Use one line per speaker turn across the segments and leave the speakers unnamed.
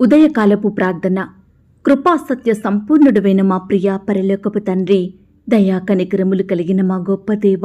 ఉదయకాలపు ప్రార్థన. కృపాసత్య సంపూర్ణుడువైన మా ప్రియ పరలోకపు తండ్రి దయా కనికరములు కలిగిన మా గొప్ప దేవ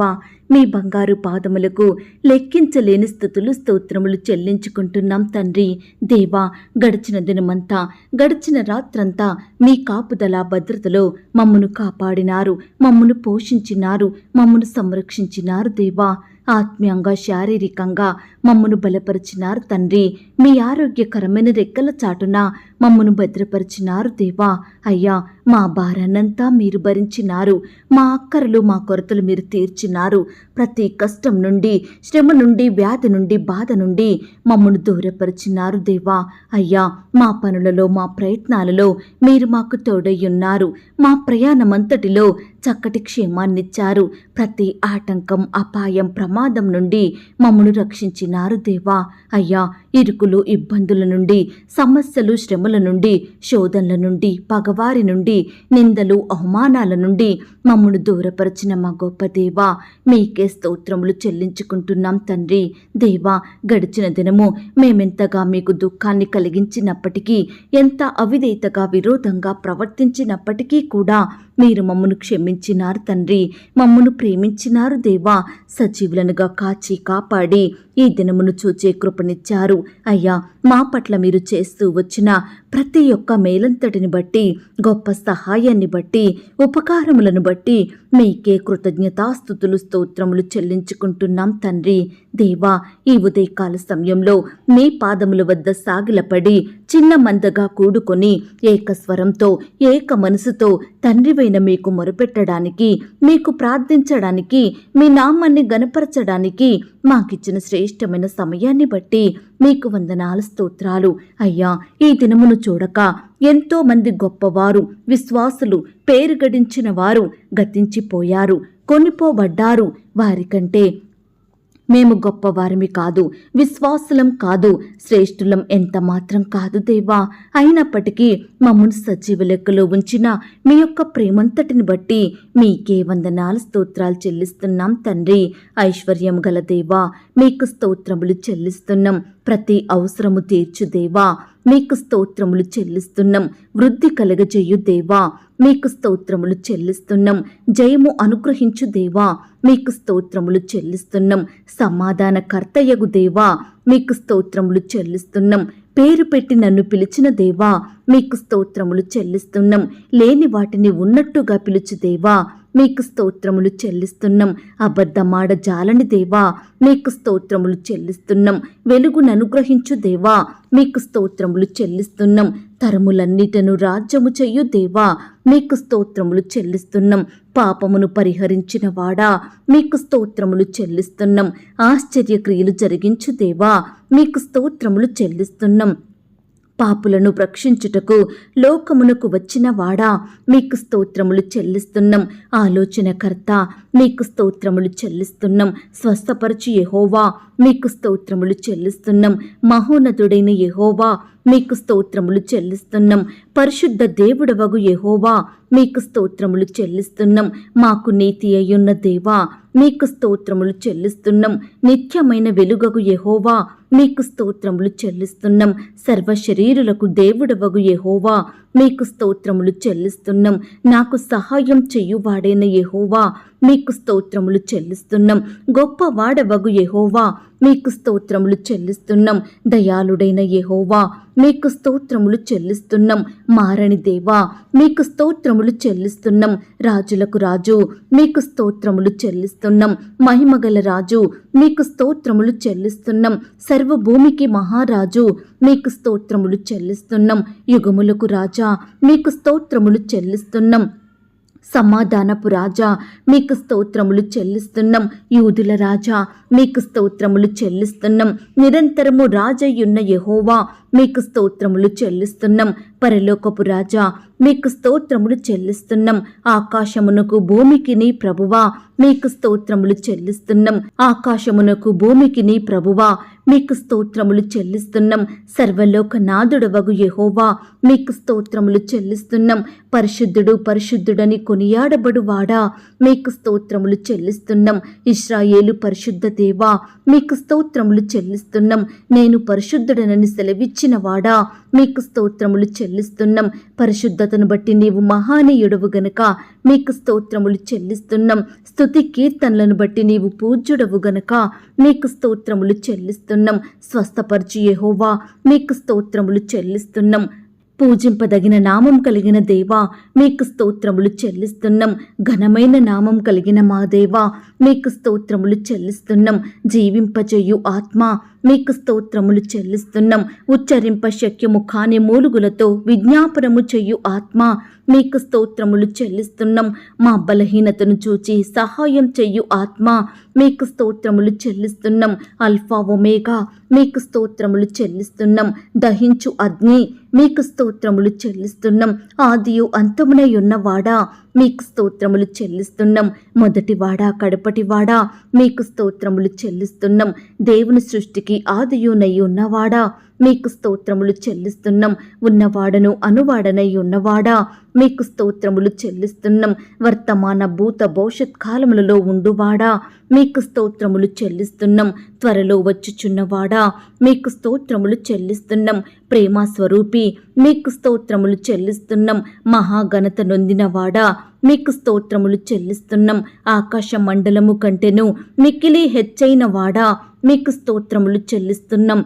మీ బంగారు పాదములకు లెక్కించలేని స్థుతులు స్తోత్రములు చెల్లించుకుంటున్నాం తండ్రి. దేవా గడిచిన దినమంతా గడిచిన రాత్రంతా మీ కాపుదల భద్రతలో మమ్మను కాపాడినారు మమ్మను పోషించినారు మమ్మను సంరక్షించినారు దేవా. ఆత్మీయంగా శారీరకంగా మమ్మను బలపరిచినారు తండ్రి. మీ ఆరోగ్యకరమైన రెక్కల చాటున మమ్మను భద్రపరిచినారు దేవా. అయ్యా మా భారాన్నంతా మీరు భరించినారు. మా అక్కరలు మా కొరతలు మీరు తీర్చినారు. ప్రతి కష్టం నుండి శ్రమ నుండి వ్యాధి నుండి బాధ నుండి మమ్మను దూరపరిచినారు దేవా. అయ్యా మా పనులలో మా ప్రయత్నాలలో మీరు మాకు తోడయ్యున్నారు. మా ప్రయాణమంతటిలో చక్కటి క్షేమాన్నిచ్చారు. ప్రతి ఆటంకం అపాయం ప్రమాదం నుండి మమ్మను రక్షించినారు దేవా. అయ్యా ఇరుకులు ఇబ్బందుల నుండి సమస్యలు శ్రమల నుండి శోధనల నుండి పగవారి నుండి నిందలు అవమానాల నుండి మమ్మను దూరపరిచిన మా గొప్ప దేవా మీకే స్తోత్రములు చెల్లించుకుంటున్నాం తండ్రి. దేవా గడిచిన దినము మేమెంతగా మీకు దుఃఖాన్ని కలిగించినప్పటికీ ఎంత అవిధేయతగా విరోధంగా ప్రవర్తించినప్పటికీ కూడా మీరు మమ్మను క్షమించినారు తండ్రి. మమ్మను ప్రేమించినారు దేవా. సజీవులనుగా కాచి కాపాడి ఈ దినమును చూచే కృపనిచ్చారు. అయ్యా మా పట్ల మీరు చేస్తూ వచ్చిన ప్రతి ఒక్క మేలంతటిని బట్టి గొప్ప సహాయాన్ని బట్టి ఉపకారములను బట్టి మీకే కృతజ్ఞతాస్థుతులు స్తోత్రములు చెల్లించుకుంటున్నాం తండ్రి. దేవా ఈ ఉదయకాల సమయంలో మీ పాదముల వద్ద సాగిలపడి చిన్న మందగా కూడుకొని ఏకస్వరంతో ఏక మనసుతో తండ్రివైన మీకు మొరపెట్టడానికి మీకు ప్రార్థించడానికి మీ నామాన్ని గనపరచడానికి మాకిచ్చిన శ్రేష్టమైన సమయాన్ని బట్టి మీకు వందనాల స్తోత్రాలు. అయ్యా ఈ దినమును చూడక ఎంతో మంది గొప్పవారు విశ్వాసులు పేరు గడించిన వారు గతించిపోయారు కొనిపోబడ్డారు. వారికంటే మేము గొప్పవారమి కాదు విశ్వాసులం కాదు శ్రేష్ఠులం ఎంత మాత్రం కాదు దేవా. అయినప్పటికీ మమ్మల్ని సజీవ లెక్కలో ఉంచిన మీ యొక్క ప్రేమంతటిని బట్టి మీకే వందనాలు స్తోత్రాలు చెల్లిస్తున్నాం తండ్రి. ఐశ్వర్యం గల దేవా మీకు స్తోత్రములు చెల్లిస్తున్నాం. ప్రతి అవసరము తీర్చు దేవా. మీకు స్తోత్రములు చెల్లిస్తున్నాం. వృద్ధి కలగజేయు దేవా. మీకు స్తోత్రములు చెల్లిస్తున్నాం. జయము అనుగ్రహించు దేవా. మీకు స్తోత్రములు చెల్లిస్తున్నాం. సమాధానకర్తయ్యగు దేవా. మీకు స్తోత్రములు చెల్లిస్తున్నాం. పేరు పెట్టి నన్ను పిలిచిన దేవా. మీకు స్తోత్రములు చెల్లిస్తున్నాం. లేని వాటిని ఉన్నట్టుగా పిలుచు దేవా. మీకు స్తోత్రములు చెల్లిస్తున్నాం. అబద్ధమాడ జాలని దేవా మీకు స్తోత్రములు చెల్లిస్తున్నాం. వెలుగును అనుగ్రహించు దేవా మీకు స్తోత్రములు చెల్లిస్తున్నాం. తరములన్నిటను రాజ్యము చెయ్యు దేవా మీకు స్తోత్రములు చెల్లిస్తున్నాం. పాపమును పరిహరించిన వాడా మీకు స్తోత్రములు చెల్లిస్తున్నాం. ఆశ్చర్యక్రియలు జరిగించు దేవా మీకు స్తోత్రములు చెల్లిస్తున్నాం. పాపులను రక్షించుటకు లోకమునకు వచ్చిన వాడా మీకు స్తోత్రములు చెల్లిస్తున్నాం. ఆలోచనకర్త మీకు స్తోత్రములు చెల్లిస్తున్నాం. స్వస్థపరచు యహోవా మీకు స్తోత్రములు చెల్లిస్తున్నాం. మహోన్నతుడైన యహోవా మీకు స్తోత్రములు చెల్లిస్తున్నాం. పరిశుద్ధ దేవుడవగు యహోవా మీకు స్తోత్రములు చెల్లిస్తున్నాం. మాకు నీతి అయ్యున్న దేవా మీకు స్తోత్రములు చెల్లిస్తున్నాం. నిత్యమైన వెలుగగు యహోవా మీకు స్తోత్రములు చెల్లిస్తున్నాం. సర్వ శరీరులకు దేవుడవగు యహోవా మీకు స్తోత్రములు చెల్లిస్తున్నాం. నాకు సహాయం చెయ్యువాడైన యహోవా మీకు స్తోత్రములు చెల్లిస్తున్నాం. గొప్ప వాడవగు యహోవా మీకు స్తోత్రములు చెల్లిస్తున్నాం. దయాళుడైన యహోవా మీకు స్తోత్రములు చెల్లిస్తున్నాం. మారని దేవా మీకు స్తోత్రములు చెల్లిస్తున్నాం. రాజులకు రాజు మీకు స్తోత్రములు చెల్లిస్తున్నాం. మహిమగల రాజు మీకు స్తోత్రములు చెల్లిస్తున్నాం. సర్వభూమికి మహారాజు మీకు స్తోత్రములు చెల్లిస్తున్నాం. యుగములకు రాజా మీకు స్తోత్రములు చెల్లిస్తున్నాం. సమాధానపు రాజా మీకు స్తోత్రములు చెల్లిస్తున్నాం. యూదుల రాజా మీకు స్తోత్రములు చెల్లిస్తున్నాం. నిరంతరము రాజయ్యున్న యహోవా మీకు స్తోత్రములు చెల్లిస్తున్నాం. పరలోకపు రాజా మీకు స్తోత్రములు చెల్లిస్తున్నాం. ఆకాశమునకు భూమికి నీ ప్రభువా మీకు స్తోత్రములు చెల్లిస్తున్నాం. ఆకాశమునకు భూమికి నీ ప్రభువా మీకు స్తోత్రములు చెల్లిస్తున్నాం. సర్వలోక నాదుడవగు యెహోవా మీకు స్తోత్రములు చెల్లిస్తున్నాం. పరిశుద్ధుడు పరిశుద్ధుడని కొనియాడబడు వాడా మీకు స్తోత్రములు చెల్లిస్తున్నాం. ఇస్రాయేలు పరిశుద్ధ దేవా మీకు స్తోత్రములు చెల్లిస్తున్నాం. నేను పరిశుద్ధుడనని సెలవిచ్చిన వాడా మీకు స్తోత్రములు చెల్లిస్తున్నాం. పరిశుద్ధతను బట్టి నీవు మహానీయుడవు గనుక. మీకు స్తోత్రములు చెల్లిస్తున్నాం. స్థుతి కీర్తనలను బట్టి నీవు పూజ్యుడవు గనుక. మీకు స్తోత్రములు చెల్లిస్తున్నాం. స్వస్థపరచు యెహోవా మీకు స్తోత్రములు చెల్లిస్తున్నాం. పూజింపదగిన నామం కలిగిన దేవా మీకు స్తోత్రములు చెల్లిస్తున్నాం. ఘనమైన నామం కలిగిన మా దేవా మీకు స్తోత్రములు చెల్లిస్తున్నాం. జీవింపజేయు ఆత్మ మీకు స్తోత్రములు చెల్లిస్తున్నాం. ఉచ్చరింప శక్యము కాని మూలుగులతో విజ్ఞాపనము చెయ్యు ఆత్మ మీకు స్తోత్రములు చెల్లిస్తున్నాం. మా బలహీనతను చూచి సహాయం చెయ్యు ఆత్మ మీకు స్తోత్రములు చెల్లిస్తున్నాం. అల్ఫా ఒమేగా మీకు స్తోత్రములు చెల్లిస్తున్నాం. దహించు అగ్ని మీకు స్తోత్రములు చెల్లిస్తున్నాం. ఆదియు అంతమునై ఉన్నవాడా మీకు స్తోత్రములు చెల్లిస్తున్నాం. మొదటివాడా కడపటివాడా మీకు స్తోత్రములు చెల్లిస్తున్నాం. దేవుని సృష్టికి ఆదియునై ఉన్నవాడా. మీకు స్తోత్రములు చెల్లిస్తున్నాం. ఉన్నవాడను అనువాడనై ఉన్నవాడా? మీకు స్తోత్రములు చెల్లిస్తున్నాం. వర్తమాన భూత భవిష్యత్ కాలములలో ఉండువాడా? మీకు స్తోత్రములు చెల్లిస్తున్నాం. త్వరలో వచ్చుచున్నవాడా? మీకు స్తోత్రములు చెల్లిస్తున్నాం. ప్రేమ స్వరూపి మీకు స్తోత్రములు చెల్లిస్తున్నాం. మహాఘనత నొందినవాడా? మీకు స్తోత్రములు చెల్లిస్తున్నాం. ఆకాశ మండలము కంటెను మిక్కిలి హెచ్చైన వాడా మీకు స్తోత్రములు చెల్లిస్తున్నాం.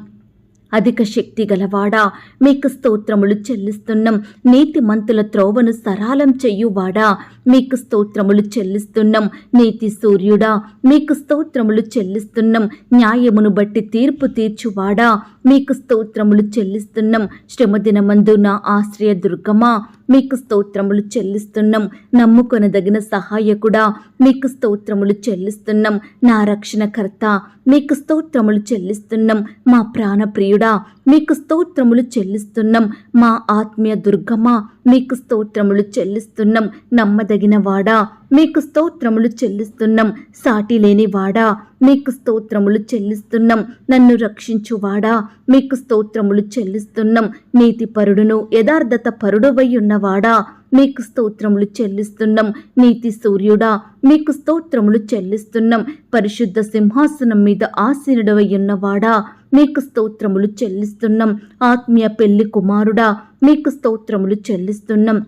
అధిక శక్తి గలవాడా? మీకు స్తోత్రములు చెల్లిస్తున్నాం. నీతిమంతుల త్రోవను సరాలం చెయ్యువాడా మీకు స్తోత్రములు చెల్లిస్తున్నాం. నీతి సూర్యుడా మీకు స్తోత్రములు చెల్లిస్తున్నాం. న్యాయమును బట్టి తీర్పు తీర్చువాడా? మీకు స్తోత్రములు చెల్లిస్తున్నాం. శ్రమదినమందు నా ఆశ్రయ దుర్గమా? మీకు స్తోత్రములు చెల్లిస్తున్నాం. నమ్ముకొనదగిన సహాయకుడా మీకు స్తోత్రములు చెల్లిస్తున్నాం. నా రక్షణకర్త మీకు స్తోత్రములు చెల్లిస్తున్నాం. మా ప్రాణప్రియుడా మీకు స్తోత్రములు చెల్లిస్తున్నాం. మా ఆత్మీయ దుర్గమా మీకు స్తోత్రములు చెల్లిస్తున్నాం. నమ్మదగిన వాడా మీకు స్తోత్రములు చెల్లిస్తున్నాం. సాటి లేని వాడా మీకు స్తోత్రములు చెల్లిస్తున్నాం. నన్ను రక్షించువాడా మీకు స్తోత్రములు చెల్లిస్తున్నాం. నీతి పరుడును యథార్థత పరుడవై ఉన్నవాడా మీకు స్తోత్రములు చెల్లిస్తున్నాం. నీతి సూర్యుడా మీకు స్తోత్రములు చెల్లిస్తున్నాం. పరిశుద్ధ సింహాసనం మీద ఆసీనుడవై ఉన్నవాడా మీకు స్తోత్రములు చెల్లిస్తున్నాం. ఆత్మీయ పెళ్ళి కుమారుడా మీకు స్తోత్రములు చెల్లిస్తున్నాం.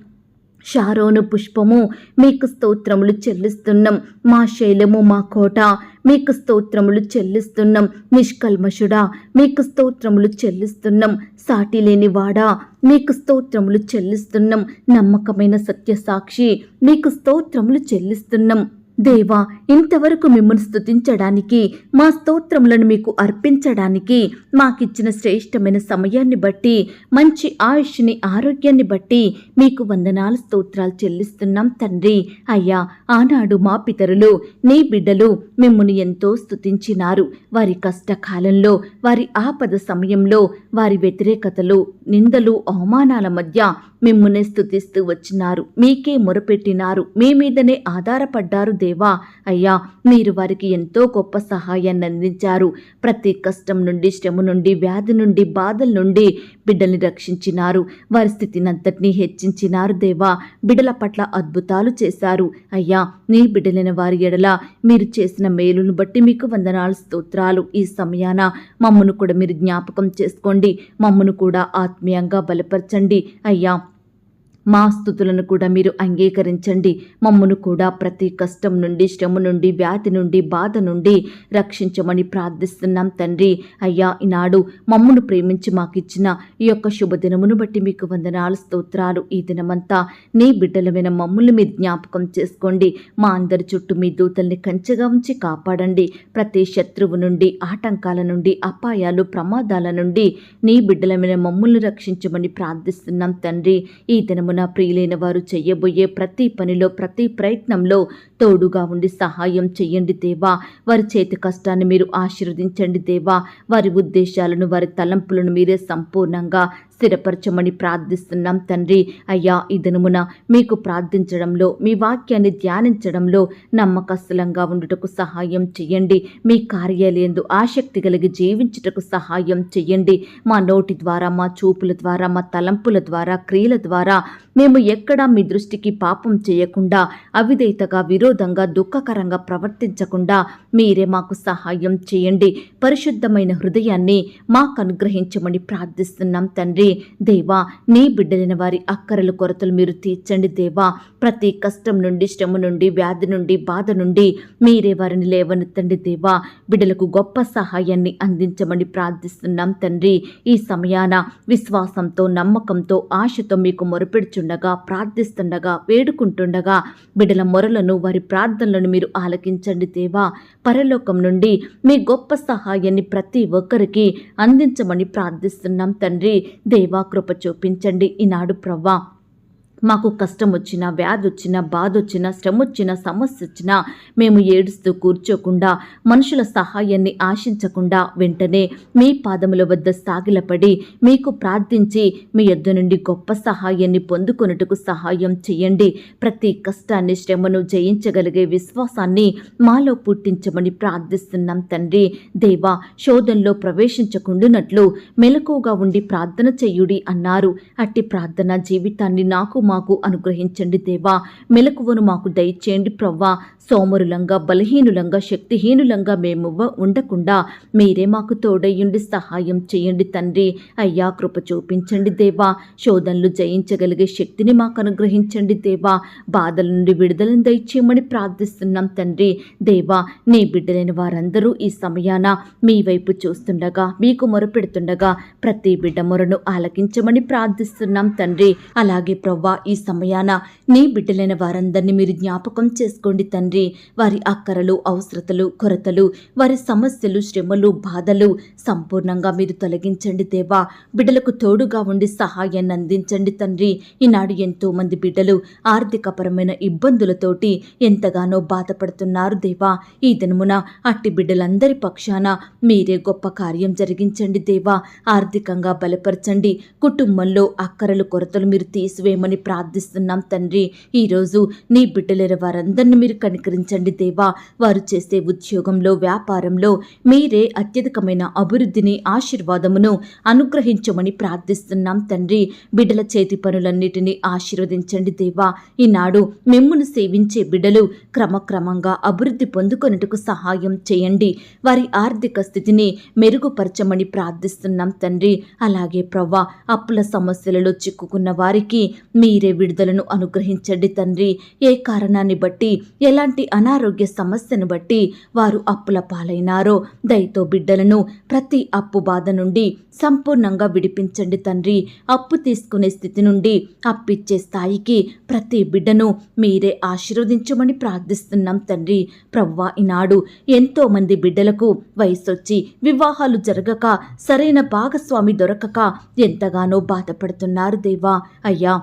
షారోను పుష్పము మీకు స్తోత్రములు చెల్లిస్తున్నాం. మా శైలము మా కోట మీకు స్తోత్రములు చెల్లిస్తున్నాం. నిష్కల్మషుడా మీకు స్తోత్రములు చెల్లిస్తున్నాం. సాటి లేని వాడా మీకు స్తోత్రములు చెల్లిస్తున్నాం. నమ్మకమైన సత్య సాక్షి మీకు స్తోత్రములు చెల్లిస్తున్నాం. దేవా ఇంతవరకు మిమ్మల్ని స్థుతించడానికి మా స్తోత్రములను మీకు అర్పించడానికి మాకిచ్చిన శ్రేష్టమైన సమయాన్ని బట్టి మంచి ఆయుష్ని ఆరోగ్యాన్ని బట్టి మీకు వందనాలు స్తోత్రాలు చెల్లిస్తున్నాం తండ్రి. అయ్యా ఆనాడు మా పితరులు నీ బిడ్డలు మిమ్మల్ని ఎంతో స్తుతించినారు. వారి కష్టకాలంలో వారి ఆపద సమయంలో వారి వ్యతిరేకతలు నిందలు అవమానాల మధ్య మిమ్మునే స్తుతిస్తూ వచ్చినారు. మీకే మొరపెట్టినారు. మీ మీదనే ఆధారపడ్డారు దేవా. అయ్యా మీరు వారికి ఎంతో గొప్ప సహాయాన్ని అందించారు. ప్రతి కష్టం నుండి శ్రమ నుండి వ్యాధి నుండి బాధల నుండి బిడ్డల్ని రక్షించినారు. వారి స్థితిని అంతటినీ హెచ్చించినారు దేవా. బిడ్డల పట్ల అద్భుతాలు చేశారు. అయ్యా నీ బిడ్డలైన వారి ఎడల మీరు చేసిన మేలును బట్టి మీకు వందనాలు స్తోత్రాలు. ఈ సమయాన మమ్మను కూడా మీరు జ్ఞాపకం చేసుకోండి. మమ్మను కూడా ఆత్మీయంగా బలపరచండి. అయ్యా మా స్థుతులను కూడా మీరు అంగీకరించండి. మమ్మను కూడా ప్రతి కష్టం నుండి శ్రమ నుండి వ్యాధి నుండి బాధ నుండి రక్షించమని ప్రార్థిస్తున్నాం తండ్రి. అయ్యా ఈనాడు మమ్మను ప్రేమించి మాకిచ్చిన ఈ యొక్క శుభదినమును బట్టి మీకు వందనాలు స్తోత్రాలు. ఈ దినమంతా నీ బిడ్డలమైన మమ్మల్ని మీరు జ్ఞాపకం చేసుకోండి. మా అందరి చుట్టూ మీ దూతల్ని కంచెగా ఉంచి కాపాడండి. ప్రతి శత్రువు నుండి ఆటంకాల నుండి అపాయాలు ప్రమాదాల నుండి నీ బిడ్డలమైన మమ్మల్ని రక్షించమని ప్రార్థిస్తున్నాం తండ్రి. ఈ దినము దినమున ప్రియులైన వారు చెయ్యబోయే ప్రతి పనిలో ప్రతి ప్రయత్నంలో తోడుగా ఉండి సహాయం చెయ్యండి దేవా. వారి చేతి కష్టాన్ని మీరు ఆశీర్వదించండి దేవా. వారి ఉద్దేశాలను వారి తలంపులను మీరే సంపూర్ణంగా స్థిరపరచమని ప్రార్థిస్తున్నాం తండ్రి. అయ్యా ఈ దినమున మీకు ప్రార్థించడంలో మీ వాక్యాన్ని ధ్యానించడంలో నమ్మకస్తులంగా ఉండుటకు సహాయం చెయ్యండి మీ కార్యాలయందు ఆసక్తి కలిగి జీవించుటకు సహాయం చెయ్యండి మా నోటి ద్వారా మా చూపుల ద్వారా మా తలంపుల ద్వారా క్రియల ద్వారా మేము ఎక్కడా మీ దృష్టికి పాపం చేయకుండా అవిధేయతగా విరోధంగా దుఃఖకరంగా ప్రవర్తించకుండా మీరే మాకు సహాయం చేయండి. పరిశుద్ధమైన హృదయాన్ని మాకు అనుగ్రహించమని ప్రార్థిస్తున్నాం తండ్రి. దేవా నీ బిడ్డలైన వారి అక్కరలు కొరతలు మీరు తీర్చండి దేవా. ప్రతి కష్టం నుండి శ్రమ నుండి వ్యాధి నుండి బాధ నుండి మీరే వారిని లేవనెత్తండి దేవా. బిడ్డలకు గొప్ప సహాయాన్ని అందించమని ప్రార్థిస్తున్నాం తండ్రి. ఈ సమయాన విశ్వాసంతో నమ్మకంతో ఆశతో మీకు మొరపెడుచుండగా ప్రార్థిస్తుండగా వేడుకుంటుండగా బిడ్డల మొరలను వారి ప్రార్థనలను మీరు ఆలకించండి దేవా. పరలోకం నుండి మీ గొప్ప సహాయాన్ని ప్రతి ఒక్కరికి అందించమని ప్రార్థిస్తున్నాం తండ్రి. దేవా కృప చూపించండి ఈనాడు ప్రవ్వా. మాకు కష్టం వచ్చినా వ్యాధి వచ్చినా బాధ వచ్చినా శ్రమ వచ్చినా సమస్య వచ్చినా మేము ఏడుస్తూ కూర్చోకుండా మనుషుల సహాయాన్ని ఆశించకుండా వెంటనే మీ పాదముల వద్ద సాగిలపడి మీకు ప్రార్థించి మీ యొద్ద నుండి గొప్ప సహాయాన్ని పొందుకొనుటకు సహాయం చేయండి ప్రతి కష్టాన్ని శ్రమను జయించగలిగే విశ్వాసాన్ని మాలో పుట్టించమని ప్రార్థిస్తున్నాం తండ్రి. దేవా శోధంలో ప్రవేశించకుండునట్లు మెలకుగా ఉండి ప్రార్థన చేయుడి అన్నారు. అట్టి ప్రార్థన జీవితాన్ని నాకు మా మాకు అనుగ్రహించండి దేవా. మెలకువను మాకు దయచేయండి ప్రవ్వా. సోమరులంగా బలహీనులంగా శక్తిహీనులంగా మేము ఉండకుండా మీరే మాకు తోడయ్యుండి సహాయం చేయండి తండ్రి. అయ్యా కృప చూపించండి దేవా. శోధనలు జయించగలిగే శక్తిని మాకు అనుగ్రహించండి దేవా. బాధల నుండి విడుదలను దయచేయమని ప్రార్థిస్తున్నాం తండ్రి. దేవా నీ బిడ్డలైన వారందరూ ఈ సమయాన మీ వైపు చూస్తుండగా మీకు మొరపెడుతుండగా ప్రతి బిడ్డ మొరను ఆలకించమని ప్రార్థిస్తున్నాం తండ్రి. అలాగే ప్రవ్వా ఈ సమయాన నీ బిడ్డలైన వారందరినీ మీరు జ్ఞాపకం చేసుకోండి తండ్రి. వారి అక్కరలు అవసరతలు కొరతలు వారి సమస్యలు శ్రమలు బాధలు సంపూర్ణంగా మీరు తొలగించండి దేవా. బిడ్డలకు తోడుగా ఉండి సహాయాన్ని అందించండి తండ్రి. ఈనాడు ఎంతో మంది బిడ్డలు ఆర్థికపరమైన ఇబ్బందులతోటి ఎంతగానో బాధపడుతున్నారు దేవా. ఈ దినమున అట్టి బిడ్డలందరి పక్షాన మీరే గొప్ప కార్యం జరిగించండి దేవా. ఆర్థికంగా బలపరచండి. కుటుంబంలో అక్కరలు కొరతలు మీరు తీసివేయమని ప్రార్థిస్తున్నాం తండ్రి. ఈరోజు నీ బిడ్డలైన వారందరినీ మీరు కనికరించండి దేవా. వారు చేసే ఉద్యోగంలో వ్యాపారంలో మీరే అత్యధికమైన అభివృద్ధిని ఆశీర్వాదమును అనుగ్రహించమని ప్రార్థిస్తున్నాం తండ్రి. బిడ్డల చేతి పనులన్నిటినీ ఆశీర్వదించండి దేవా. ఈనాడు మిమ్మును సేవించే బిడ్డలు క్రమక్రమంగా అభివృద్ధి పొందుకొనుటకు సహాయం చేయండి. వారి ఆర్థిక స్థితిని మెరుగుపరచమని ప్రార్థిస్తున్నాం తండ్రి. అలాగే ప్రవ్వా అప్పుల సమస్యలలో చిక్కుకున్న వారికి మీరే విడుదలను అనుగ్రహించండి తండ్రి. ఏ కారణాన్ని బట్టి ఎలాంటి అనారోగ్య సమస్యను బట్టి వారు అప్పుల పాలైనారో దయతో బిడ్డలను ప్రతి అప్పు బాధ నుండి సంపూర్ణంగా విడిపించండి తండ్రి. అప్పు తీసుకునే స్థితి నుండి అప్పిచ్చే స్థాయికి ప్రతి బిడ్డను మీరే ఆశీర్వదించమని ప్రార్థిస్తున్నాం తండ్రి. ప్రవ్వా ఈనాడు ఎంతో మంది బిడ్డలకు వయసొచ్చి వివాహాలు జరగక సరైన భాగస్వామి దొరకక ఎంతగానో బాధపడుతున్నారు దేవా. అయ్యా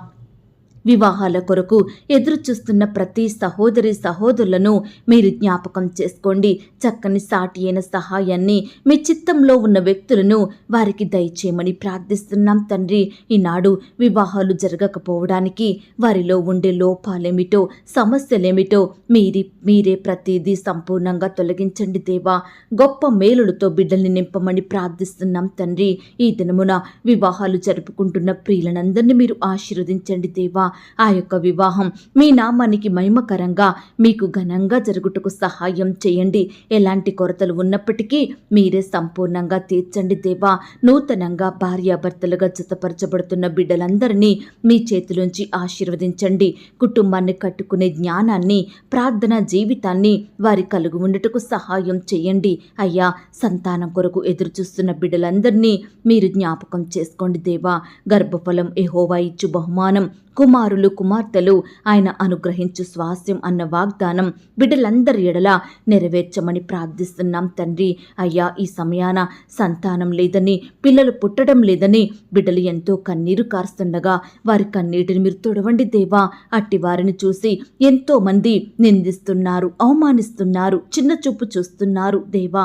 వివాహాల కొరకు ఎదురుచూస్తున్న ప్రతి సహోదరి సహోదరులను మీరు జ్ఞాపకం చేసుకోండి. చక్కని సాటి అయిన సహాయాన్ని మీ చిత్తంలో ఉన్న వ్యక్తులను వారికి దయచేయమని ప్రార్థిస్తున్నాం తండ్రి. ఈనాడు వివాహాలు జరగకపోవడానికి వారిలో ఉండే లోపాలేమిటో సమస్యలేమిటో మీరి మీరే ప్రతిదీ సంపూర్ణంగా తొలగించండి దేవా. గొప్ప మేలులతో బిడ్డల్ని నింపమని ప్రార్థిస్తున్నాం తండ్రి. ఈ దినమున వివాహాలు జరుపుకుంటున్న ప్రియులనందరినీ మీరు ఆశీర్వదించండి దేవా. ఆ యొక్క వివాహం మీ నామానికి మహిమకరంగా మీకు ఘనంగా జరుగుటకు సహాయం చేయండి. ఎలాంటి కొరతలు ఉన్నప్పటికీ మీరే సంపూర్ణంగా తీర్చండి దేవా. నూతనంగా భార్యాభర్తలుగా జతపరచబడుతున్న బిడ్డలందరినీ మీ చేతిలోంచి ఆశీర్వదించండి. కుటుంబాన్ని కట్టుకునే జ్ఞానాన్ని ప్రార్థన జీవితాన్ని వారి కలుగు ఉండటకు సహాయం చేయండి. అయ్యా సంతానం కొరకు ఎదురుచూస్తున్న బిడ్డలందరినీ మీరు జ్ఞాపకం చేసుకోండి దేవా. గర్భఫలం ఎహోవా ఇచ్చు బహుమానం. కుమారులు కుమార్తెలు ఆయన అనుగ్రహించు స్వాస్యం అన్న వాగ్దానం బిడ్డలందరి ఎడల నెరవేర్చమని ప్రార్థిస్తున్నాం తండ్రి. అయ్యా ఈ సమయాన సంతానం లేదని పిల్లలు పుట్టడం లేదని బిడ్డలు ఎంతో కన్నీరు కారుస్తుండగా వారి కన్నీటిని మీరు తొడవండి దేవా. అట్టి వారిని చూసి ఎంతో మంది నిందిస్తున్నారు అవమానిస్తున్నారు చిన్న చూపు చూస్తున్నారు దేవా.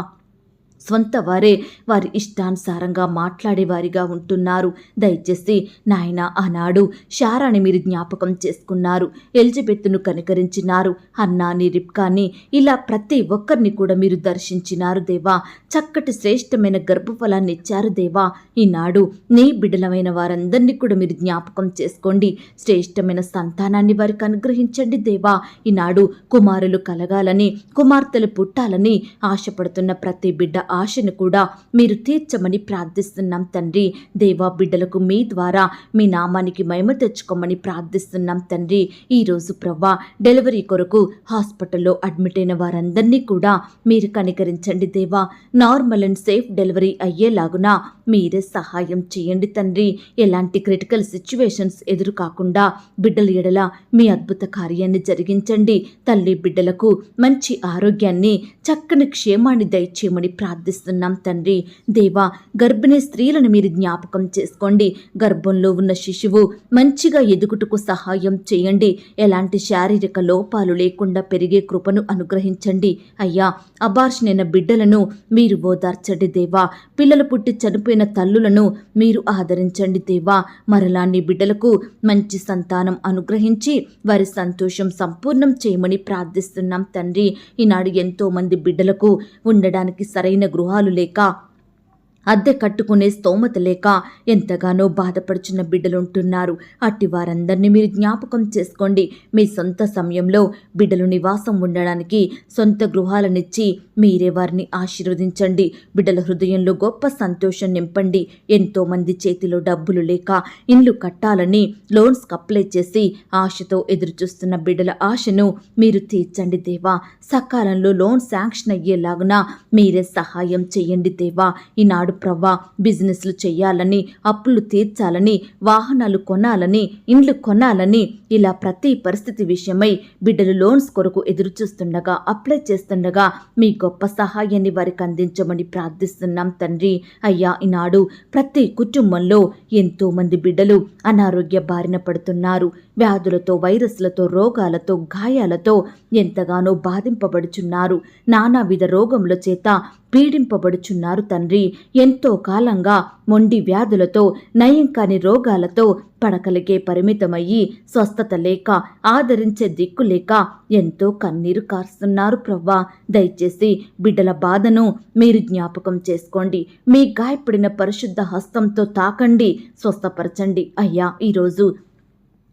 స్వంత వారే వారి ఇష్టానుసారంగా మాట్లాడేవారిగా ఉంటున్నారు. దయచేసి నాయన ఆనాడు షారాని మీరు జ్ఞాపకం చేసుకున్నారు. ఎలిజబెత్ను కనికరించినారు. అన్నాని రిప్కాని ఇలా ప్రతి ఒక్కరిని కూడా మీరు దర్శించినారు దేవా. చక్కటి శ్రేష్టమైన గర్భఫలాన్ని ఇచ్చారు దేవా. ఈనాడు నీ బిడ్డలమైన వారందరినీ కూడా మీరు జ్ఞాపకం చేసుకోండి. శ్రేష్టమైన సంతానాన్ని వారికి అనుగ్రహించండి దేవా. ఈనాడు కుమారులు కలగాలని కుమార్తెలు పుట్టాలని ఆశపడుతున్న ప్రతి బిడ్డ ఆశను కూడా మీరు తీర్చమని ప్రార్థిస్తున్నాం తండ్రి. దేవా బిడ్డలకు మీ ద్వారా మీ నామానికి మహిమ తెచ్చుకోమని ప్రార్థిస్తున్నాం తండ్రి. ఈరోజు ప్రవ్వా డెలివరీ కొరకు హాస్పిటల్లో అడ్మిట్ అయిన వారందరినీ కూడా మీరు కనికరించండి దేవా. నార్మల్ అండ్ సేఫ్ డెలివరీ అయ్యేలాగున మీరే సహాయం చేయండి తండ్రి. ఎలాంటి క్రిటికల్ సిచ్యువేషన్స్ ఎదురు కాకుండా బిడ్డల ఎడల మీ అద్భుత కార్యాన్ని జరిగించండి. తల్లి బిడ్డలకు మంచి ఆరోగ్యాన్ని చక్కని క్షేమాన్ని దయచేయమని ప్రార్థిస్తున్నాం తండ్రి. దేవా గర్భిణీ స్త్రీలను మీరు జ్ఞాపకం చేసుకోండి. గర్భంలో ఉన్న శిశువు మంచిగా ఎదుగుటకు సహాయం చేయండి. ఎలాంటి శారీరక లోపాలు లేకుండా పెరిగే కృపను అనుగ్రహించండి. అయ్యా అబార్షనైన బిడ్డలను మీరు ఓదార్చండి దేవా. పిల్లలు పుట్టి చనిపోయిన తల్లులను మీరు ఆదరించండి దేవా. మరలాన్ని బిడ్డలకు మంచి సంతానం అనుగ్రహించి వారి సంతోషం సంపూర్ణం చేయమని ప్రార్థిస్తున్నాం తండ్రి. ఈనాడు ఎంతో మంది బిడ్డలకు ఉండడానికి సరైన గృహాలు లేక అద్దె కట్టుకునే స్తోమత లేక ఎంతగానో బాధపడుచున్న బిడ్డలుంటున్నారు. అట్టి వారందరినీ మీరు జ్ఞాపకం చేసుకోండి. మీ సొంత సమయంలో బిడ్డలు నివాసం ఉండడానికి సొంత గృహాలనిచ్చి మీరే వారిని ఆశీర్వదించండి. బిడ్డల హృదయంలో గొప్ప సంతోషం నింపండి. ఎంతో మంది చేతిలో డబ్బులు లేక ఇండ్లు కట్టాలని లోన్స్ అప్లై చేసి ఆశతో ఎదురుచూస్తున్న బిడ్డల ఆశను మీరు తీర్చండి దేవా. సకాలంలో లోన్ శాంక్షన్ అయ్యేలాగున మీరే సహాయం చేయండి దేవా. ఈనాడు ప్రవ్వా బిజినెస్లు చేయాలని అప్పులు తీర్చాలని వాహనాలు కొనాలని ఇండ్లు కొనాలని ఇలా ప్రతి పరిస్థితి విషయమై బిడ్డలు లోన్స్ కొరకు ఎదురు చూస్తుండగా అప్లై చేస్తుండగా మీ గొప్ప సహాయాన్ని వారికి అందించమని ప్రార్థిస్తున్నాం తండ్రి. అయ్యా ఈనాడు ప్రతి కుటుంబంలో ఎంతో మంది బిడ్డలు అనారోగ్య బారిన పడుతున్నారు. వ్యాధులతో వైరస్లతో రోగాలతో గాయాలతో ఎంతగానో బాధింపబడుచున్నారు. నానావిధ రోగముల చేత పీడింపబడుచున్నారు తండ్రి. ఎంతో కాలంగా మొండి వ్యాధులతో నయం కాని రోగాలతో పడకలకే పరిమితమయ్యి స్వస్థత లేక ఆదరించే దిక్కు లేక ఎంతో కన్నీరు కారుస్తున్నారు ప్రవ్వా. దయచేసి బిడ్డల బాధను మీరు జ్ఞాపకం చేసుకోండి. మీ గాయపడిన పరిశుద్ధ హస్తంతో తాకండి స్వస్థపరచండి. అయ్యా ఈరోజు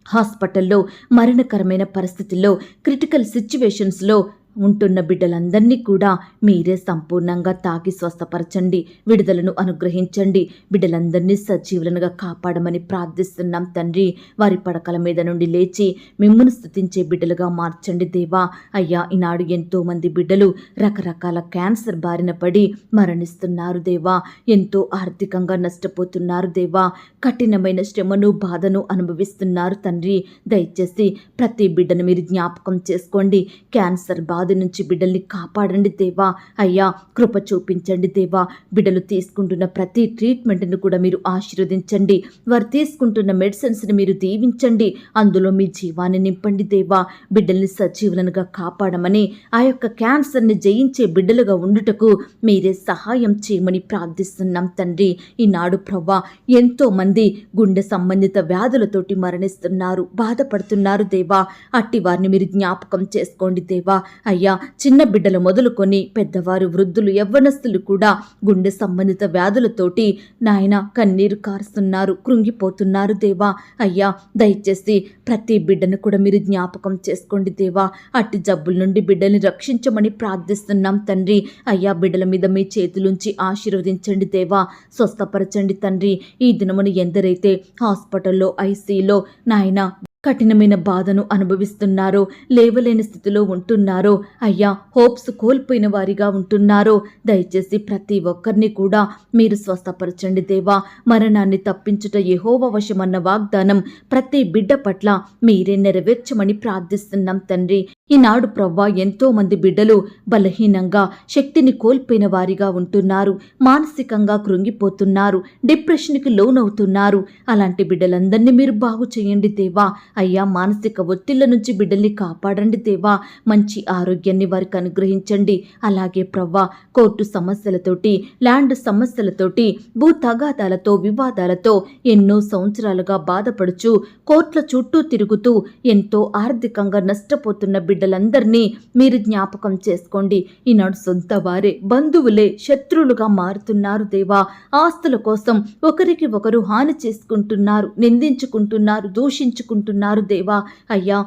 హాస్పిటల్లో మరణకరమైన పరిస్థితుల్లో క్రిటికల్ సిచ్యువేషన్స్లో ఉంటున్న బిడ్డలందరినీ కూడా మీరే సంపూర్ణంగా తాకి స్వస్థపరచండి విడుదలను అనుగ్రహించండి. బిడ్డలందరినీ సజీవులనుగా కాపాడమని ప్రార్థిస్తున్నాం తండ్రి. వారి పడకల మీద నుండి లేచి మిమ్మల్ని స్థుతించే బిడ్డలుగా మార్చండి దేవా. అయ్యా ఈనాడు ఎంతో మంది బిడ్డలు రకరకాల క్యాన్సర్ బారిన పడి మరణిస్తున్నారు దేవా. ఎంతో ఆర్థికంగా నష్టపోతున్నారు దేవా. కఠినమైన శ్రమను బాధను అనుభవిస్తున్నారు తండ్రి. దయచేసి ప్రతి బిడ్డను మీరు జ్ఞాపకం చేసుకోండి. క్యాన్సర్ బాధ నుంచి బిడ్డల్ని కాపాడండి దేవా. అయ్యా కృప చూపించండి దేవా. బిడ్డలు తీసుకుంటున్న ప్రతి ట్రీట్మెంట్ను కూడా మీరు ఆశీర్వదించండి. వారు తీసుకుంటున్న మెడిసిన్స్ని మీరు దీవించండి. అందులో మీ జీవాన్ని నింపండి దేవా. బిడ్డల్ని సజీవులనుగా కాపాడమని ఆ యొక్క క్యాన్సర్ని జయించే బిడ్డలుగా ఉండుటకు మీరే సహాయం చేయమని ప్రార్థిస్తున్నాం తండ్రి. ఈనాడు ప్రవ్వా ఎంతో మంది గుండె సంబంధిత వ్యాధులతోటి మరణిస్తున్నారు బాధపడుతున్నారు దేవా. అట్టి వారిని మీరు జ్ఞాపకం చేసుకోండి దేవా. అయ్యా చిన్న బిడ్డలు మొదలుకొని పెద్దవారు వృద్ధులు యవ్వనస్తులు కూడా గుండె సంబంధిత వ్యాధులతోటి నాయన కన్నీరు కారుస్తున్నారు కృంగిపోతున్నారు దేవా. అయ్యా దయచేసి ప్రతి బిడ్డను కూడా మీరు జ్ఞాపకం చేసుకోండి దేవా. అట్టి జబ్బుల నుండి బిడ్డల్ని రక్షించమని ప్రార్థిస్తున్నాం తండ్రి. అయ్యా బిడ్డల మీద మీ చేతులుంచి ఆశీర్వదించండి దేవా. స్వస్థపరచండి తండ్రి. ఈ దినమును ఎందరైతే హాస్పిటల్లో ఐసీలో నాయన కఠినమైన బాధను అనుభవిస్తున్నారో లేవలేని స్థితిలో ఉంటున్నారో అయ్యా హోప్స్ కోల్పోయిన వారిగా ఉంటున్నారో దయచేసి ప్రతి ఒక్కరిని కూడా మీరు స్వస్థపరచండి దేవా. మరణాన్ని తప్పించుట యహోవ వశమన్న వాగ్దానం ప్రతి బిడ్డ పట్ల మీరే నెరవేర్చమని ప్రార్థిస్తున్నాం తండ్రి. ఈనాడు ప్రవ్వా ఎంతోమంది బిడ్డలు బలహీనంగా శక్తిని కోల్పోయిన వారిగా ఉంటున్నారు. మానసికంగా కృంగిపోతున్నారు. డిప్రెషన్కి లోనవుతున్నారు. అలాంటి బిడ్డలందరినీ మీరు బాగు చేయండి దేవా. అయ్యా మానసిక ఒత్తిళ్ళ నుంచి బిడ్డల్ని కాపాడండి దేవా. మంచి ఆరోగ్యాన్ని వారికి అనుగ్రహించండి. అలాగే ప్రవ్వా కోర్టు సమస్యలతోటి ల్యాండ్ సమస్యలతోటి భూ తగాదాలతో వివాదాలతో ఎన్నో సంవత్సరాలుగా బాధపడుచు కోర్టుల చుట్టూ తిరుగుతూ ఎంతో ఆర్థికంగా నష్టపోతున్న బిడ్డలందరినీ మీరు జ్ఞాపకం చేసుకోండి. ఈనాడు సొంత వారే బంధువులే శత్రువులుగా మారుతున్నారు దేవా. ఆస్తుల కోసం ఒకరికి ఒకరు హాని చేసుకుంటున్నారు నిందించుకుంటున్నారు దూషించుకుంటున్నారు దేవా. అయ్యా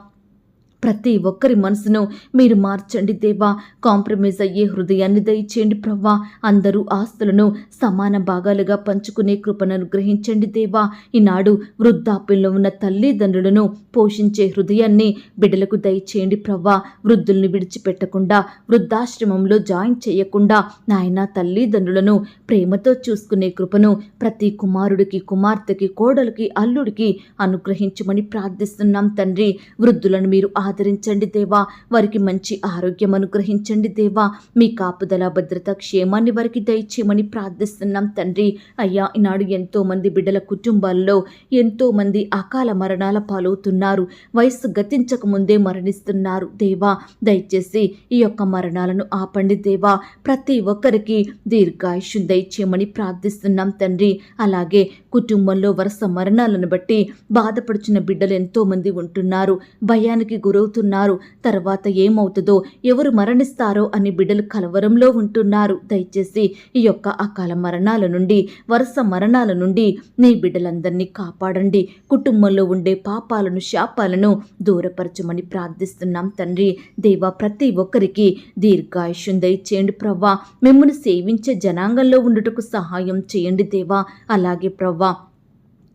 ప్రతి ఒక్కరి మనసును మీరు మార్చండి దేవా. కాంప్రమైజ్ అయ్యే హృదయాన్ని దయచేయండి ప్రవ్వా. అందరూ ఆస్తులను సమాన భాగాలుగా పంచుకునే కృపను అనుగ్రహించండి దేవా. ఈనాడు వృద్ధాప్యంలో ఉన్న తల్లిదండ్రులను పోషించే హృదయాన్ని బిడ్డలకు దయచేయండి ప్రవ్వా. వృద్ధుల్ని విడిచిపెట్టకుండా వృద్ధాశ్రమంలో జాయిన్ చేయకుండా నాయన తల్లిదండ్రులను ప్రేమతో చూసుకునే కృపను ప్రతి కుమారుడికి కుమార్తెకి కోడలికి అల్లుడికి అనుగ్రహించమని ప్రార్థిస్తున్నాం తండ్రి. వృద్ధులను మీరు ఆదరించండి దేవా. వారికి మంచి ఆరోగ్యం అనుగ్రహించండి దేవా. మీ కాపుదల భద్రత క్షేమాన్ని వారికి దయచేయమని ప్రార్థిస్తున్నాం తండ్రి. అయ్యా ఈనాడు ఎంతో మంది బిడ్డల కుటుంబాల్లో ఎంతో మంది అకాల మరణాల పాలవుతున్నారు. వయస్సు గతించక ముందే మరణిస్తున్నారు దేవా. దయచేసి ఈ యొక్క మరణాలను ఆపండి దేవా. ప్రతి ఒక్కరికి దీర్ఘాయుషు దయచేయమని ప్రార్థిస్తున్నాం తండ్రి. అలాగే కుటుంబంలో వరుస మరణాలను బట్టి బాధపడుచున్న బిడ్డలు ఎంతో మంది ఉంటున్నారు. భయానికి గురు గురవుతున్నారు. తర్వాత ఏమవుతుందో ఎవరు మరణిస్తారో అని బిడ్డలు కలవరంలో ఉంటున్నారు. దయచేసి ఈ యొక్క అకాల మరణాల నుండి వరుస మరణాల నుండి నీ బిడ్డలందరినీ కాపాడండి. కుటుంబంలో ఉండే పాపాలను శాపాలను దూరపరచమని ప్రార్థిస్తున్నాం తండ్రి. దేవా ప్రతి ఒక్కరికి దీర్ఘాయుష్యం దయచేయండి ప్రవ్వా. మిమ్మల్ని సేవించే జనాంగంలో ఉండుటకు సహాయం చేయండి దేవా. అలాగే ప్రవ్వా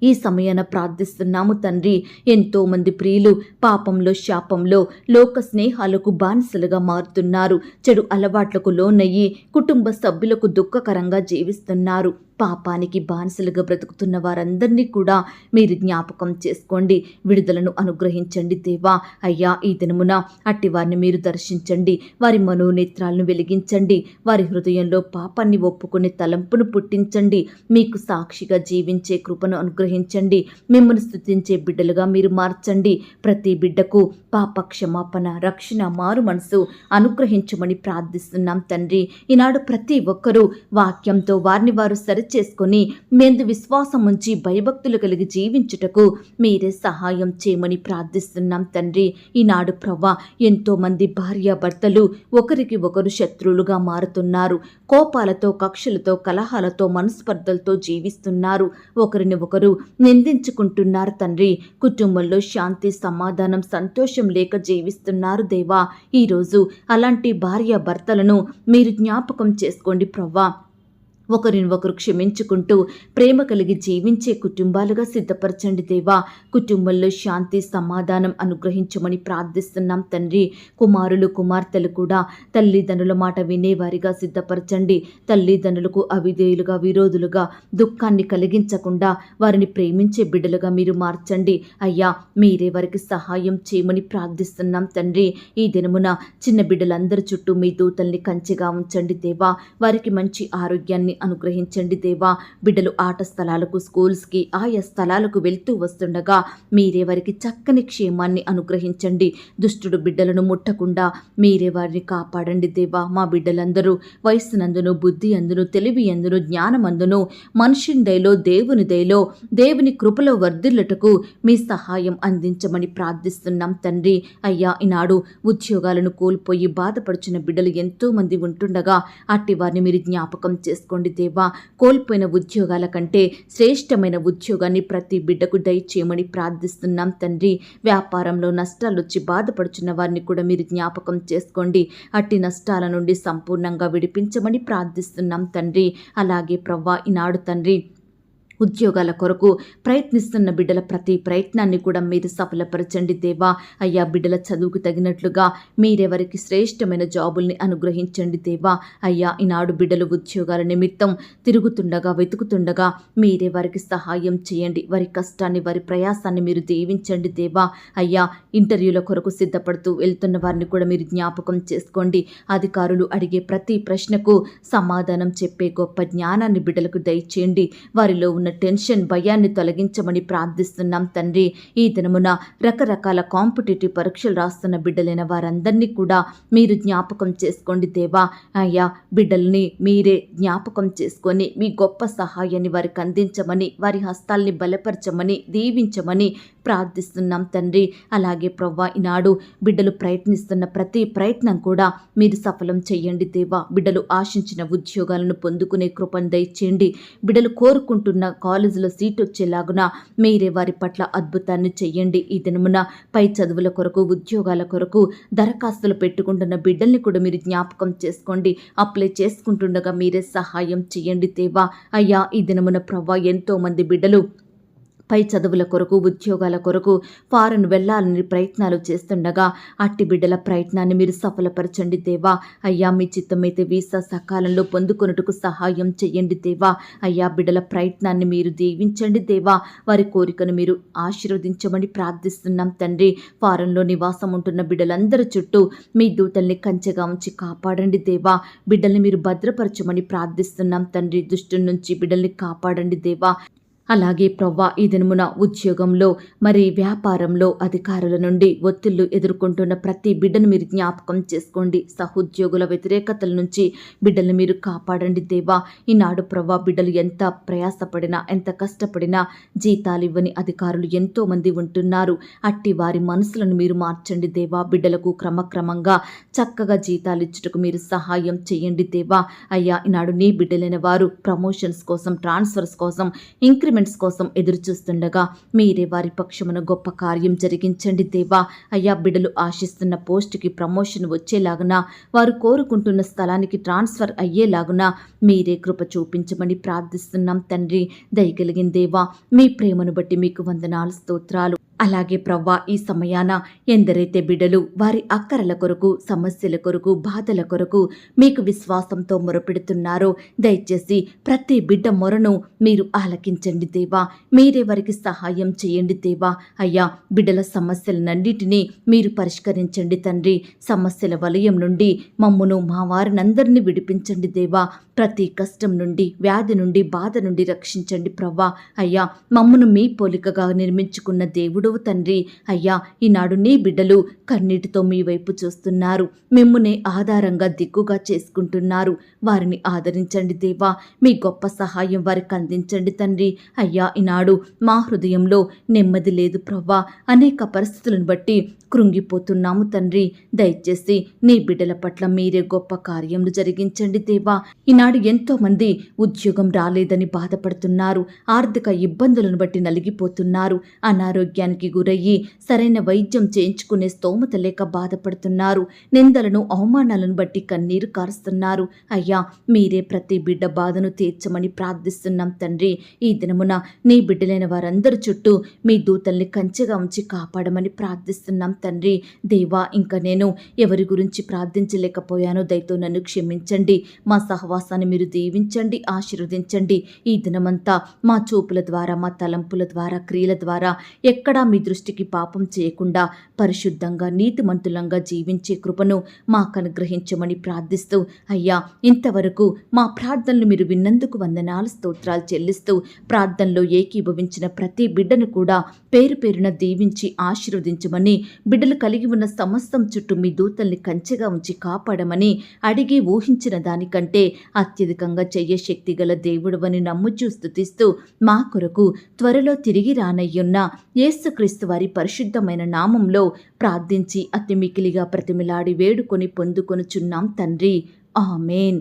ఈ సమయాన ప్రార్థిస్తున్నాము తండ్రి. ఎంతో మంది ప్రియులు పాపంలో శాపంలో లోక స్నేహాలకు బానిసలుగా మారుతున్నారు. చెడు అలవాట్లకు లోనయ్యి కుటుంబ సభ్యులకు దుఃఖకరంగా జీవిస్తున్నారు. పాపానికి బానిసలుగా బ్రతుకుతున్న వారందరినీ కూడా మీరు జ్ఞాపకం చేసుకోండి. విడుదలను అనుగ్రహించండి దేవా. అయ్యా ఈ దినమున అట్టి వారిని మీరు దర్శించండి. వారి మనోనేత్రాలను వెలిగించండి. వారి హృదయంలో పాపాన్ని ఒప్పుకునే తలంపును పుట్టించండి. మీకు సాక్షిగా జీవించే కృపను అనుగ్రహించండి. మిమ్మల్ని స్థుతించే బిడ్డలుగా మీరు మార్చండి. ప్రతి బిడ్డకు పాప క్షమాపణ రక్షణ మారు మనసు అనుగ్రహించమని ప్రార్థిస్తున్నాం తండ్రి. ఈనాడు ప్రతి ఒక్కరూ వాక్యంతో వారిని వారు సరి చేసుకొని మెందు విశ్వాసం ఉంచి భయభక్తులు కలిగి జీవించుటకు మీరే సహాయం చేయమని ప్రార్థిస్తున్నాం తండ్రి. ఈనాడు ప్రవ్వ ఎంతో మంది భార్యాభర్తలు ఒకరికి ఒకరు శత్రువులుగా మారుతున్నారు. కోపాలతో కక్షలతో కలహాలతో మనస్పర్ధలతో జీవిస్తున్నారు. ఒకరిని ఒకరు నిందించుకుంటున్నారు తండ్రి. కుటుంబంలో శాంతి సమాధానం సంతోషం లేక జీవిస్తున్నారు దేవా. ఈరోజు అలాంటి భార్యాభర్తలను మీరు జ్ఞాపకం చేసుకోండి ప్రవ్వా. ఒకరిని ఒకరు క్షమించుకుంటూ ప్రేమ కలిగి జీవించే కుటుంబాలుగా సిద్ధపరచండి దేవా. కుటుంబంలో శాంతి సమాధానం అనుగ్రహించమని ప్రార్థిస్తున్నాం తండ్రి. కుమారులు కుమార్తెలు కూడా తల్లిదండ్రుల మాట వినేవారిగా సిద్ధపరచండి. తల్లిదండ్రులకు అవిధేయులుగా విరోధులుగా దుఃఖాన్ని కలిగించకుండా వారిని ప్రేమించే బిడ్డలుగా మీరు మార్చండి. అయ్యా మీరే వారికి సహాయం చేయమని ప్రార్థిస్తున్నాం తండ్రి. ఈ దినమున చిన్న బిడ్డలందరి చుట్టూ మీ దూతల్ని కంచెగా ఉంచండి దేవా. వారికి మంచి ఆరోగ్యాన్ని అనుగ్రహించండి దేవా. బిడ్డలు ఆట స్థలాలకు స్కూల్స్కి ఆయా స్థలాలకు వెళ్తూ వస్తుండగా మీరే వారికి చక్కని క్షేమాన్ని అనుగ్రహించండి. దుష్టుడు బిడ్డలను ముట్టకుండా మీరే వారిని కాపాడండి దేవా. మా బిడ్డలందరూ వయస్సునందును బుద్ధి అందును తెలివి అందును జ్ఞానమందును మనుషుని దయలో దేవుని దయలో దేవుని కృపలో వర్ధిల్లుటకు మీ సహాయం అందించమని ప్రార్థిస్తున్నాం తండ్రి. అయ్యా ఈనాడు ఉద్యోగాలను కోల్పోయి బాధపడుచున్న బిడ్డలు ఎంతోమంది ఉంటుండగా అట్టి వారిని మీరు జ్ఞాపకం చేసుకోండి. దేవా కోల్పోయిన ఉద్యోగాల కంటే శ్రేష్టమైన ఉద్యోగాన్ని ప్రతి బిడ్డకు దయచేయమని ప్రార్థిస్తున్నాం తండ్రి. వ్యాపారంలో నష్టాలు వచ్చి బాధపడుచున్న వారిని కూడా మీరు జ్ఞాపకం చేసుకోండి. అట్టి నష్టాల నుండి సంపూర్ణంగా విడిపించమని ప్రార్థిస్తున్నాం తండ్రి. అలాగే ప్రవ్వా ఈనాడు తండ్రి ఉద్యోగాల కొరకు ప్రయత్నిస్తున్న బిడ్డల ప్రతి ప్రయత్నాన్ని కూడా మీరు సఫలపరచండి దేవా. అయ్యా బిడ్డల చదువుకు తగినట్లుగా మీరెవరికి శ్రేష్టమైన జాబుల్ని అనుగ్రహించండి దేవా. అయ్యా ఈనాడు బిడ్డలు ఉద్యోగాల నిమిత్తం తిరుగుతుండగా వెతుకుతుండగా మీరే వారికి సహాయం చేయండి. వారి కష్టాన్ని వారి ప్రయాసాన్ని మీరు దీవించండి దేవా. అయ్యా ఇంటర్వ్యూల కొరకు సిద్ధపడుతూ వెళ్తున్న వారిని కూడా మీరు జ్ఞాపకం చేసుకోండి. అధికారులు అడిగే ప్రతి ప్రశ్నకు సమాధానం చెప్పే గొప్ప జ్ఞానాన్ని బిడ్డలకు దయచేయండి. వారిలో ఉన్న టెన్షన్ భయాన్ని తొలగించమని ప్రార్థిస్తున్నాం తండ్రి. ఈ దినమున రకరకాల కాంపిటేటివ్ పరీక్షలు రాస్తున్న బిడ్డలైన వారందరినీ కూడా మీరు జ్ఞాపకం చేసుకోండి దేవా. అయ్యా బిడ్డల్ని మీరే జ్ఞాపకం చేసుకొని మీ గొప్ప సహాయాన్ని వారికి అందించమని వారి హస్తాల్ని బలపరచమని దీవించమని ప్రార్థిస్తున్నాం తండ్రి. అలాగే ప్రవ్వా ఈనాడు బిడ్డలు ప్రయత్నిస్తున్న ప్రతి ప్రయత్నం కూడా మీరు సఫలం చేయండి దేవా. బిడ్డలు ఆశించిన ఉద్యోగాలను పొందుకునే కృపను దయచేయండి. బిడ్డలు కోరుకుంటున్న కాలేజీలో సీట్ వచ్చేలాగున మీరే వారి పట్ల అద్భుతాన్ని చెయ్యండి. ఈ దినమున పై చదువుల కొరకు ఉద్యోగాల కొరకు దరఖాస్తులు పెట్టుకుంటున్న బిడ్డల్ని కూడా మీరు జ్ఞాపకం చేసుకోండి. అప్లై చేసుకుంటుండగా మీరే సహాయం చేయండి దేవా. అయ్యా ఈ దినమున ప్రవ్వా ఎంతో మంది బిడ్డలు పై చదువుల కొరకు ఉద్యోగాల కొరకు ఫారెన్ వెళ్ళాలని ప్రయత్నాలు చేస్తుండగా అట్టి బిడ్డల ప్రయత్నాన్ని మీరు సఫలపరచండి దేవా. అయ్యా మీ చిత్తమైతే వీసా సకాలంలో పొందుకొనుటకు సహాయం చేయండి దేవా. అయ్యా బిడ్డల ప్రయత్నాన్ని మీరు దీవించండి దేవా. వారి కోరికను మీరు ఆశీర్వదించమని ప్రార్థిస్తున్నాం తండ్రి. ఫారెన్లో నివాసం ఉంటున్న బిడ్డలందరి చుట్టూ మీ దూతల్ని కంచెగా ఉంచి కాపాడండి దేవా. బిడ్డల్ని మీరు భద్రపరచమని ప్రార్థిస్తున్నాం తండ్రి. దుష్టు నుంచి బిడ్డల్ని కాపాడండి దేవా. అలాగే ప్రవ్వా ఈ దినమున ఉద్యోగంలో మరి వ్యాపారంలో అధికారుల నుండి ఒత్తిళ్ళు ఎదుర్కొంటున్న ప్రతి బిడ్డను మీరు జ్ఞాపకం చేసుకోండి. సహోద్యోగుల వ్యతిరేకతల నుంచి బిడ్డలు మీరు కాపాడండి దేవా. ఈనాడు ప్రవ్వా బిడ్డలు ఎంత ప్రయాసపడినా ఎంత కష్టపడినా జీతాలు ఇవ్వని అధికారులు ఎంతో మంది ఉంటున్నారు. అట్టి వారి మనసులను మీరు మార్చండి దేవా. బిడ్డలకు క్రమక్రమంగా చక్కగా జీతాలు ఇచ్చుటకు మీరు సహాయం చేయండి దేవా. అయ్యా ఈనాడు నీ బిడ్డలైన వారు ప్రమోషన్స్ కోసం ట్రాన్స్ఫర్స్ కోసం ఇంక్రిమెంట్స్ కోసం ఎదురుచూస్తుండగా మీరే వారి పక్షమున గొప్ప కార్యం జరిగించండి దేవా. అయ్యా బిడ్డలు ఆశిస్తున్న పోస్టుకి ప్రమోషన్ వచ్చేలాగున వారు కోరుకుంటున్న స్థలానికి ట్రాన్స్ఫర్ అయ్యేలాగున మీరే కృప చూపించమని ప్రార్థిస్తున్నాం తండ్రి. దయగలిగిన దేవా మీ ప్రేమను బట్టి మీకు వందనాలు స్తోత్రాలు. అలాగే ప్రవ్వా ఈ సమయాన ఎందరైతే బిడలు వారి అక్కరల కొరకు సమస్యల కొరకు బాధల కొరకు మీకు విశ్వాసంతో మొరపెడుతున్నారో దయచేసి ప్రతి బిడ్డ మొరను మీరు ఆలకించండి. దేవా. మీరే వారికి సహాయం చేయండి దేవా. అయ్యా బిడ్డల సమస్యలన్నిటినీ మీరు పరిష్కరించండి తండ్రి. సమస్యల వలయం నుండి మమ్మను మా వారినందరినీ విడిపించండి దేవా. ప్రతి కష్టం నుండి వ్యాధి నుండి బాధ నుండి రక్షించండి ప్రవ్వా. అయ్యా మమ్మను మీ పోలికగా నిర్మించుకున్న దేవుడు తండ్రి. అయ్యా ఈనాడు నీ బిడ్డలు కన్నీటితో మీ వైపు చూస్తున్నారు. మిమ్మునే ఆధారంగా దిక్కుగా చేసుకుంటున్నారు. వారిని ఆదరించండి దేవా. మీ గొప్ప సహాయం వారికి అందించండి తండ్రి. అయ్యా ఈనాడు మా హృదయంలో నెమ్మది లేదు ప్రవ్వా. అనేక పరిస్థితులను బట్టి కృంగిపోతున్నాము తండ్రి. దయచేసి నీ బిడ్డల పట్ల మీరే గొప్ప కార్యములు జరిగించండి దేవా. ఈనాడు ఎంతో మంది ఉద్యోగం రాలేదని బాధపడుతున్నారు. ఆర్థిక ఇబ్బందులను బట్టి నలిగిపోతున్నారు. అనారోగ్యానికి గురయ్యి సరైన వైద్యం చేయించుకునే స్తోమత లేక బాధపడుతున్నారు. నిందలను అవమానాలను బట్టి కన్నీరు కారుస్తున్నారు. అయ్యా మీరే ప్రతి బిడ్డ బాధను తీర్చమని ప్రార్థిస్తున్నాం తండ్రి. ఈ దినమున నీ బిడ్డలైన వారందరి చుట్టూ మీ దూతల్ని కంచెగా ఉంచి కాపాడమని ప్రార్థిస్తున్నాం తండ్రి. దేవా ఇంకా నేను ఎవరి గురించి ప్రార్థించలేకపోయానో దయతో నన్ను క్షమించండి. మా సహవాసాన్ని మీరు దీవించండి ఆశీర్వదించండి. ఈ దినమంతా మా చూపుల ద్వారా మా తలంపుల ద్వారా క్రియల ద్వారా ఎక్కడా మీ దృష్టికి పాపం చేయకుండా పరిశుద్ధంగా నీతిమంతులంగా జీవించే కృపను మాకు అనుగ్రహించమని ప్రార్థిస్తూ అయ్యా ఇంతవరకు మా ప్రార్థనలు మీరు విన్నందుకు వందనాలు స్తోత్రాలు చెల్లిస్తూ ప్రార్థ ప్రార్థనలో ఏకీభవించిన ప్రతి బిడ్డను కూడా పేరు పేరున దీవించి ఆశీర్వదించమని బిడ్డలు కలిగి ఉన్న సమస్తం చుట్టూ మీ దూతల్ని కంచెగా ఉంచి కాపాడమని అడిగి ఊహించిన దానికంటే అత్యధికంగా చెయ్య శక్తి గల దేవుడవని నమ్ముచూ స్థుతిస్తూ మా కొరకు త్వరలో తిరిగి రానయ్యున్న యేసుక్రీస్తు వారి పరిశుద్ధమైన నామంలో ప్రార్థించి అతి మికిలిగా ప్రతిమిలాడి వేడుకొని పొందుకొనుచున్నాం తండ్రి. ఆమెన్.